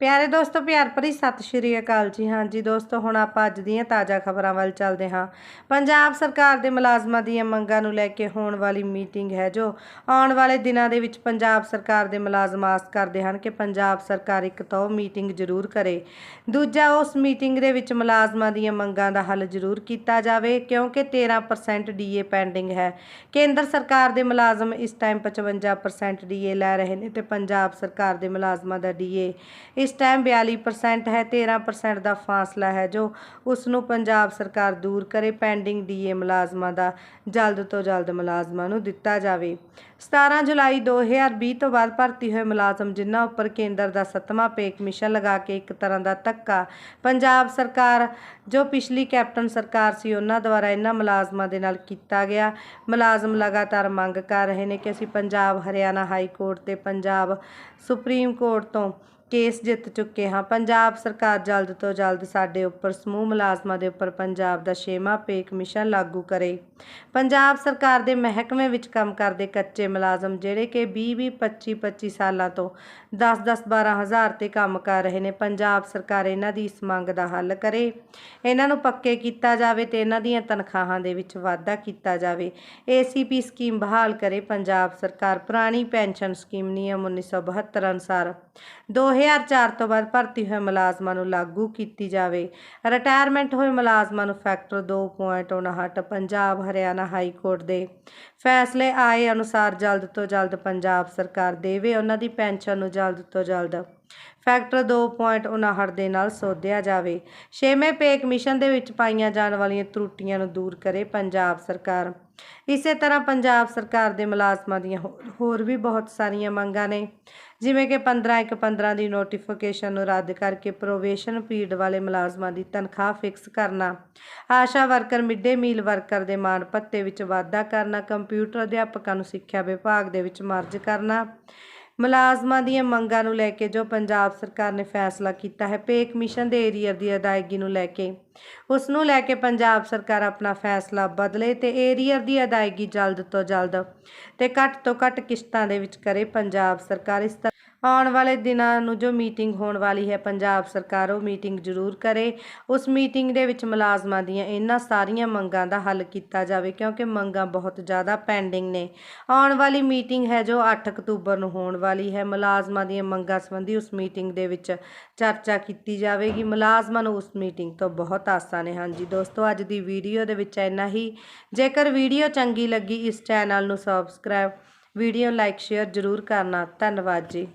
ਪਿਆਰੇ ਦੋਸਤੋ, ਪਿਆਰ ਭਰੀ ਸਤਿ ਸ਼੍ਰੀ ਅਕਾਲ ਜੀ। ਹਾਂਜੀ ਦੋਸਤੋ, ਹੁਣ ਆਪਾਂ ਅੱਜ ਦੀਆਂ ਤਾਜ਼ਾ ਖਬਰਾਂ ਵੱਲ ਚੱਲਦੇ ਹਾਂ। ਪੰਜਾਬ ਸਰਕਾਰ ਦੇ ਮੁਲਾਜ਼ਮਾਂ ਦੀਆਂ ਮੰਗਾਂ ਨੂੰ ਲੈ ਕੇ ਹੋਣ ਵਾਲੀ ਮੀਟਿੰਗ ਹੈ ਜੋ ਆਉਣ ਵਾਲੇ ਦਿਨਾਂ ਦੇ ਵਿੱਚ ਪੰਜਾਬ ਸਰਕਾਰ ਦੇ ਮੁਲਾਜ਼ਮ ਆਸ ਕਰਦੇ ਹਨ ਕਿ ਪੰਜਾਬ ਸਰਕਾਰ ਇੱਕ ਤਾਂ ਉਹ ਮੀਟਿੰਗ ਜ਼ਰੂਰ ਕਰੇ। ਦੂਜਾ, ਉਸ ਮੀਟਿੰਗ ਦੇ ਵਿੱਚ ਮੁਲਾਜ਼ਮਾਂ ਦੀਆਂ ਮੰਗਾਂ ਦਾ ਹੱਲ ਜ਼ਰੂਰ ਕੀਤਾ ਜਾਵੇ, ਕਿਉਂਕਿ 13% ਡੀਏ ਪੈਂਡਿੰਗ ਹੈ। ਕੇਂਦਰ ਸਰਕਾਰ ਦੇ ਮੁਲਾਜ਼ਮ ਇਸ ਟਾਈਮ 55% ਡੀਏ ਲੈ ਰਹੇ ਨੇ ਤੇ ਪੰਜਾਬ ਸਰਕਾਰ ਦੇ ਮੁਲਾਜ਼ਮਾਂ ਦਾ ਡੀਏ ਇਸ ਟਾਈਮ 42% ਹੈ 13% ਦਾ ਫਾਸਲਾ ਹੈ, ਜੋ ਉਸ ਨੂੰ ਪੰਜਾਬ ਸਰਕਾਰ ਦੂਰ ਕਰੇ ਪੈਂਡਿੰਗ ਡੀਏ ਮੁਲਾਜ਼ਮਾਂ ਦਾ, ਜਲਦ ਤੋਂ ਜਲਦ ਮੁਲਾਜ਼ਮਾਂ ਨੂੰ ਦਿੱਤਾ ਜਾਵੇ। 17 ਜੁਲਾਈ 2020 ਤੋਂ ਬਾਅਦ ਭਰਤੀ ਹੋਏ ਮੁਲਾਜ਼ਮ ਜਿਨ੍ਹਾਂ ਉੱਪਰ ਕੇਂਦਰ ਦਾ ਸੱਤਵਾਂ ਪੇ ਕਮਿਸ਼ਨ ਲਗਾ ਕੇ ਇੱਕ ਤਰ੍ਹਾਂ ਦਾ ਧੱਕਾ, ਪੰਜਾਬ ਸਰਕਾਰ ਜੋ ਪਿਛਲੀ ਕੈਪਟਨ ਸਰਕਾਰ ਸੀ, ਉਹਨਾਂ ਦੁਆਰਾ ਇਹਨਾਂ ਮੁਲਾਜ਼ਮਾਂ ਦੇ ਨਾਲ ਕੀਤਾ ਗਿਆ। ਮੁਲਾਜ਼ਮ ਲਗਾਤਾਰ ਮੰਗ ਕਰ ਰਹੇ ਨੇ ਕਿ ਅਸੀਂ ਪੰਜਾਬ, ਹਰਿਆਣਾ ਹਾਈ ਕੋਰਟ ਤੇ ਪੰਜਾਬ ਸੁਪਰੀਮ ਕੋਰਟ ਤੋਂ ਕੇਸ ਜਿੱਤ ਚੁੱਕੇ ਹਾਂ। ਪੰਜਾਬ ਸਰਕਾਰ ਜਲਦ ਤੋਂ ਜਲਦ ਸਾਡੇ ਉੱਪਰ ਸਮੂਹ ਮੁਲਾਜ਼ਮਾਂ ਦੇ ਉੱਪਰ ਪੰਜਾਬ ਦਾ ਛੇਵਾਂ ਪੇ ਕਮਿਸ਼ਨ ਲਾਗੂ ਕਰੇ। ਪੰਜਾਬ ਸਰਕਾਰ ਦੇ ਮਹਿਕਮੇ ਵਿੱਚ ਕੰਮ ਕਰਦੇ ਕੱਚੇ ਮੁਲਾਜ਼ਮ ਜਿਹੜੇ ਕਿ 20 20 25 25 ਸਾਲਾਂ ਤੋਂ 10 10 12 ਹਜ਼ਾਰ ਤੇ ਕੰਮ ਕਰ ਰਹੇ ਨੇ, ਪੰਜਾਬ ਸਰਕਾਰ ਇਹਨਾਂ ਦੀ ਇਸ ਮੰਗ ਦਾ ਹੱਲ ਕਰੇ। ਇਹਨਾਂ ਨੂੰ ਪੱਕੇ ਕੀਤਾ ਜਾਵੇ ਤੇ ਇਹਨਾਂ ਦੀਆਂ ਤਨਖਾਹਾਂ ਦੇ ਵਿੱਚ ਵਾਧਾ ਕੀਤਾ ਜਾਵੇ। ਏਸੀਪੀ ਸਕੀਮ ਬਹਾਲ ਕਰੇ ਪੰਜਾਬ ਸਰਕਾਰ। ਪੁਰਾਣੀ ਪੈਨਸ਼ਨ ਸਕੀਮ, ਨਿਯਮ 1972 ਅਨੁਸਾਰ। 2004 ਤੋਂ ਬਾਅਦ ਭਰਤੀ ਹੋਏ ਮੁਲਾਜ਼ਮਾਂ ਨੂੰ ਲਾਗੂ ਕੀਤੀ ਜਾਵੇ। ਰਿਟਾਇਰਮੈਂਟ ਹੋਏ ਮੁਲਾਜ਼ਮਾਂ ਨੂੰ factor 2.59 Punjab, Haryana high court ਦੇ ਫੈਸਲੇ ਆਏ ਅਨੁਸਾਰ ਜਲਦ ਤੋਂ ਜਲਦ ਪੰਜਾਬ ਸਰਕਾਰ ਦੇਵੇ। ਉਹਨਾਂ ਦੀ ਪੈਨਸ਼ਨ ਨੂੰ ਜਲਦ ਤੋਂ ਜਲਦ ਫੈਕਟਰ 2.59 ਦੇ ਨਾਲ ਸੋਧਿਆ ਜਾਵੇ। ਛੇਵੇਂ ਪੇ ਕਮਿਸ਼ਨ ਦੇ ਵਿੱਚ ਪਾਈਆਂ ਜਾਣ ਵਾਲੀਆਂ ਤਰੁੱਟੀਆਂ ਨੂੰ ਦੂਰ ਕਰੇ ਪੰਜਾਬ ਸਰਕਾਰ। ਇਸੇ ਤਰ੍ਹਾਂ ਪੰਜਾਬ ਸਰਕਾਰ ਦੇ ਮੁਲਾਜ਼ਮਾਂ ਦੀਆਂ ਹੋਰ ਵੀ ਬਹੁਤ ਸਾਰੀਆਂ ਮੰਗਾਂ ਨੇ। ਜਿਵੇਂ ਕਿ 15 ਇੱਕ 15 ਦੀ ਨੋਟੀਫਿਕੇਸ਼ਨ ਨੂੰ ਰੱਦ ਕਰਕੇ ਪ੍ਰੋਵੇਸ਼ਨ ਪੀਰੀਅਡ ਵਾਲੇ ਮੁਲਾਜ਼ਮਾਂ ਦੀ ਤਨਖਾਹ ਫਿਕਸ ਕਰਨਾ। ASHA worker mid day meal worker ਦੇ ਮਾਣ ਭੱਤੇ ਵਿੱਚ ਵਾਧਾ ਕਰਨਾ। ਕੰਪਿਊਟਰ ਅਧਿਆਪਕਾਂ ਨੂੰ ਸਿੱਖਿਆ ਵਿਭਾਗ ਦੇ ਵਿੱਚ ਮਰਜ ਕਰਨਾ। ਮੁਲਾਜ਼ਮਾਂ ਦੀਆਂ ਮੰਗਾਂ ਨੂੰ ਲੈ ਕੇ ਜੋ ਪੰਜਾਬ ਸਰਕਾਰ ਨੇ ਫੈਸਲਾ ਕੀਤਾ ਹੈ, ਪੇ ਕਮਿਸ਼ਨ ਦੇ ਏਰੀਅਰ ਦੀ ਅਦਾਇਗੀ ਨੂੰ ਲੈ ਕੇ। ਉਸ ਨੂੰ ਲੈ ਕੇ ਪੰਜਾਬ ਸਰਕਾਰ ਆਪਣਾ ਫੈਸਲਾ ਬਦਲੇ ਤੇ ਏਰੀਅਰ ਦੀ ਅਦਾਇਗੀ ਜਲਦ ਤੋਂ ਜਲਦ ਤੇ ਘੱਟ ਤੋਂ ਘੱਟ ਕਿਸ਼ਤਾਂ ਦੇ ਵਿੱਚ ਕਰੇ ਪੰਜਾਬ ਸਰਕਾਰ। ਇਸ ਤਰ੍ਹਾਂ ਆਉਣ ਵਾਲੇ ਦਿਨਾਂ ਨੂੰ ਜੋ ਮੀਟਿੰਗ ਹੋਣ ਵਾਲੀ ਹੈ, ਪੰਜਾਬ ਸਰਕਾਰ ਉਹ ਮੀਟਿੰਗ ਜ਼ਰੂਰ ਕਰੇ। ਉਸ ਮੀਟਿੰਗ ਦੇ ਵਿੱਚ ਮੁਲਾਜ਼ਮਾਂ ਦੀਆਂ ਇਹਨਾਂ ਸਾਰੀਆਂ ਮੰਗਾਂ ਦਾ ਹੱਲ ਕੀਤਾ ਜਾਵੇ, ਕਿਉਂਕਿ ਮੰਗਾਂ ਬਹੁਤ ਜ਼ਿਆਦਾ ਪੈਂਡਿੰਗ ਨੇ। ਆਉਣ ਵਾਲੀ ਮੀਟਿੰਗ ਹੈ ਜੋ 8 ਅਕਤੂਬਰ ਨੂੰ ਹੋਣ ਵਾਲੀ ਹੈ। ਮੁਲਾਜ਼ਮਾਂ ਦੀਆਂ ਮੰਗਾਂ ਸੰਬੰਧੀ ਉਸ ਮੀਟਿੰਗ ਦੇ ਵਿੱਚ ਚਰਚਾ ਕੀਤੀ ਜਾਵੇਗੀ। ਮੁਲਾਜ਼ਮਾਂ ਨੂੰ ਉਸ ਮੀਟਿੰਗ ਤੋਂ ਬਹੁਤ ਆਸਾਂ ਨੇ ਹਾਂਜੀ ਦੋਸਤੋ, ਅੱਜ ਦੀ ਵੀਡੀਓ ਦੇ ਵਿੱਚ ਇੰਨਾ ਹੀ। ਜੇਕਰ ਵੀਡੀਓ ਚੰਗੀ ਲੱਗੀ, ਇਸ ਚੈਨਲ ਨੂੰ ਸਬਸਕ੍ਰਾਈਬ, ਵੀਡੀਓ ਲਾਈਕ, ਸ਼ੇਅਰ ਜ਼ਰੂਰ ਕਰਨਾ। ਧੰਨਵਾਦ ਜੀ।